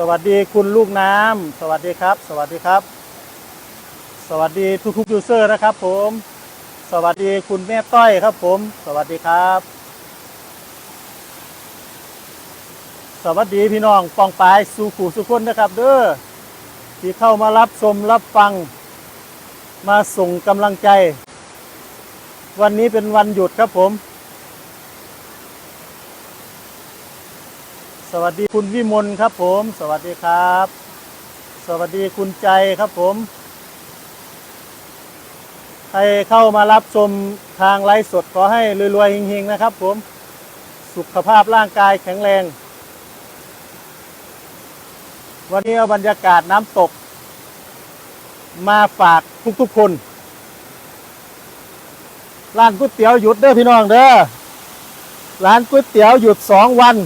สวัสดีคุณลูกน้ำสวัสดีครับ สวัสดีครับ สวัสดีทุกๆยูเซอร์นะครับ ผม สวัสดีคุณแม่ต้อยครับ ผม สวัสดีครับ สวัสดีพี่น้องปองปายสู่ขู่สุขคนนะครับ เด้อที่เข้ามารับชมรับฟัง มาส่งกำลังใจ วันนี้เป็นวันหยุดครับผม สวัสดีคุณวิมลครับผม สวัสดีครับ สวัสดีคุณใจครับผม ใครเข้ามารับชมทางไลฟ์สดขอให้รวยๆเฮงๆนะครับ ผม สุขภาพร่างกายแข็งแรง วันนี้เอาบรรยากาศน้ำตก มาฝากทุกๆคนร้านก๋วยเตี๋ยวหยุดเด้อพี่น้องเด้อร้านก๋วยเตี๋ยวหยุดสองวัน